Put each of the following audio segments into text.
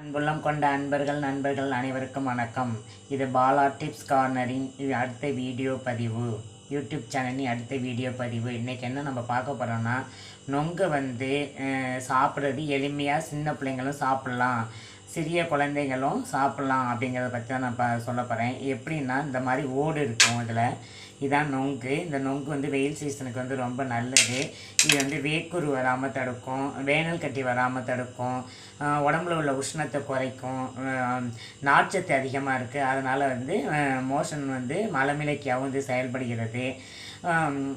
அன்புள்ளம் கொண்ட அன்பர்கள் நண்பர்கள் அனைவருக்கும் வணக்கம் இது பாலா டிப்ஸ் கார்னரின் அடுத்த வீடியோ பதிவு யூடியூப் சேனலின் அடுத்த வீடியோ பதிவு இன்றைக்கி என்ன நம்ம பார்க்க போகிறோன்னா நொங்கு வந்து சாப்பிட்றது எளிமையாக சின்ன பிள்ளைங்களும் சாப்பிட்லாம் சிறிய குழந்தைகளும் சாப்பிட்லாம் அப்படிங்கிறத பற்றி தான் நான் சொல்ல போகிறேன் எப்படின்னா இந்த மாதிரி ஓடு இருக்கும் இதில் இதான் நொங்கு இந்த நொங்கு வந்து வெயில் சீசனுக்கு வந்து ரொம்ப நல்லது இது வந்து வேக்குரு வராமல் தடுக்கும் வேனல் கட்டி வராமல் தடுக்கும் உடம்புல உள்ள உஷ்ணத்தை குறைக்கும் நார்ச்சத்து அதிகமாக இருக்குது அதனால் வந்து மோஷன் வந்து மலமிலைக்கியாகவும் வந்து செயல்படுகிறது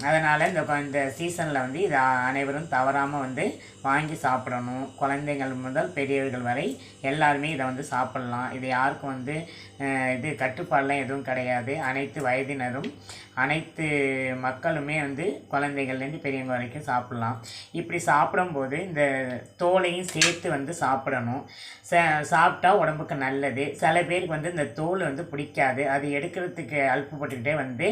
அதனால் இந்த இந்த சீசனில் வந்து இதை அனைவரும் தவறாமல் வந்து வாங்கி சாப்பிடணும் குழந்தைகள் முதல் பெரியவர்கள் வரை எல்லாம் எல்லாருமே இதை வந்து சாப்பிட்லாம் இது யாருக்கும் வந்து இது கட்டுப்பாடெலாம் எதுவும் கிடையாது அனைத்து வயதினரும் அனைத்து மக்களுமே வந்து குழந்தைகள்லேருந்து பெரியவங்க வரைக்கும் சாப்பிட்லாம் இப்படி சாப்பிடும்போது இந்த தோலையும் சேர்த்து வந்து சாப்பிடணும் ச சாப்பிட்டா உடம்புக்கு நல்லது சில பேருக்கு வந்து இந்த தோல் வந்து பிடிக்காது அது எடுக்கிறதுக்கு அல்பப்பட்டுக்கிட்டே வந்து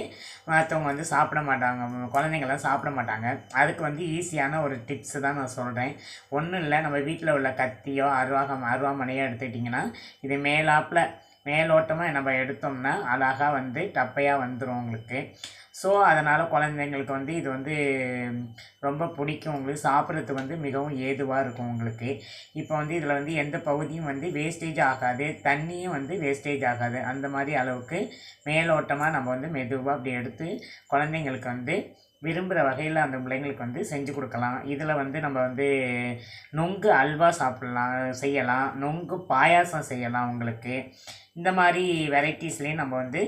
மற்றவங்க வந்து சாப்பிட மாட்டாங்க குழந்தைங்கள்லாம் சாப்பிட மாட்டாங்க அதுக்கு வந்து ஈஸியான ஒரு டிப்ஸு தான் நான் சொல்கிறேன் ஒன்றும் இல்லை நம்ம வீட்டில் உள்ள கத்தியோ அருவாகம் அருவாமனை நிறையா எடுத்துக்கிட்டிங்கன்னா இது மேலாப்பில் மேலோட்டமாக நம்ம எடுத்தோம்னா அழகாக வந்து டப்பையாக வந்துடும் உங்களுக்கு ஸோ அதனால் குழந்தைங்களுக்கு வந்து இது வந்து ரொம்ப பிடிக்கும் உங்களுக்கு சாப்பிட்றது வந்து மிகவும் ஏதுவாக இருக்கும் உங்களுக்கு இப்போ வந்து இதில் வந்து எந்த பகுதியும் வந்து வேஸ்டேஜ் ஆகாது தண்ணியும் வந்து வேஸ்டேஜ் ஆகாது அந்த மாதிரி அளவுக்கு மேலோட்டமாக நம்ம வந்து மெதுவாக அப்படி எடுத்து குழந்தைங்களுக்கு வந்து விரும்புகிற வகையில் அந்த பிள்ளைங்களுக்கு வந்து செஞ்சு கொடுக்கலாம் இதில் வந்து நம்ம வந்து நொங்கு அல்வா சாப்பிட்லாம் செய்யலாம் நொங்கு பாயாசம் செய்யலாம் உங்களுக்கு இந்த மாதிரி வெரைட்டிஸ்லேயும் நம்ம வந்து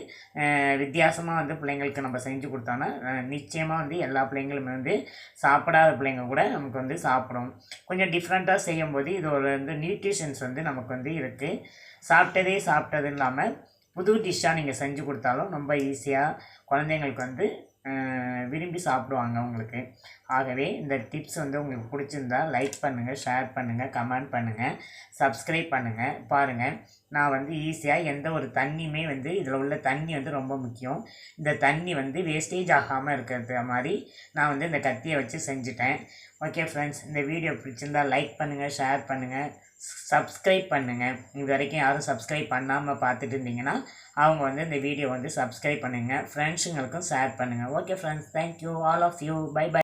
வித்தியாசமாக வந்து பிள்ளைங்களுக்கு நம்ம செஞ்சு கொடுத்தோன்னா நிச்சயமாக வந்து எல்லா பிள்ளைங்களும் வந்து சாப்பிடாத பிள்ளைங்க கூட நமக்கு வந்து சாப்பிடும் கொஞ்சம் டிஃப்ரெண்ட்டாக செய்யும்போது போது இதோட வந்து நியூட்ரிஷன்ஸ் வந்து நமக்கு வந்து இருக்குது சாப்பிட்டதே சாப்பிட்டது இல்லாமல் புது டிஷ்ஷாக நீங்கள் செஞ்சு கொடுத்தாலும் ரொம்ப ஈஸியாக குழந்தைங்களுக்கு வந்து விரும்பி சாப்பிடுவாங்க உங்களுக்கு ஆகவே இந்த டிப்ஸ் வந்து உங்களுக்கு பிடிச்சிருந்தா லைக் பண்ணுங்கள் ஷேர் பண்ணுங்கள் கமெண்ட் பண்ணுங்கள் சப்ஸ்கிரைப் பண்ணுங்கள் பாருங்கள் நான் வந்து ஈஸியாக எந்த ஒரு தண்ணியுமே வந்து இதில் உள்ள தண்ணி வந்து ரொம்ப முக்கியம் இந்த தண்ணி வந்து வேஸ்டேஜ் ஆகாமல் இருக்கிறது மாதிரி நான் வந்து இந்த கத்தியை வச்சு செஞ்சுட்டேன் ஓகே ஃப்ரெண்ட்ஸ் இந்த வீடியோ பிடிச்சிருந்தா லைக் பண்ணுங்கள் ஷேர் பண்ணுங்கள் சப்ஸ்கிரைப் பண்ணுங்கள் இது வரைக்கும் யாரும் சப்ஸ்கிரைப் பண்ணாமல் பார்த்துட்டு இருந்தீங்கன்னா அவங்க வந்து இந்த வீடியோ வந்து சப்ஸ்கிரைப் பண்ணுங்கள் ஃப்ரெண்ட்ஸுங்களுக்கும் ஷேர் பண்ணுங்கள் okay friends thank you all of you bye bye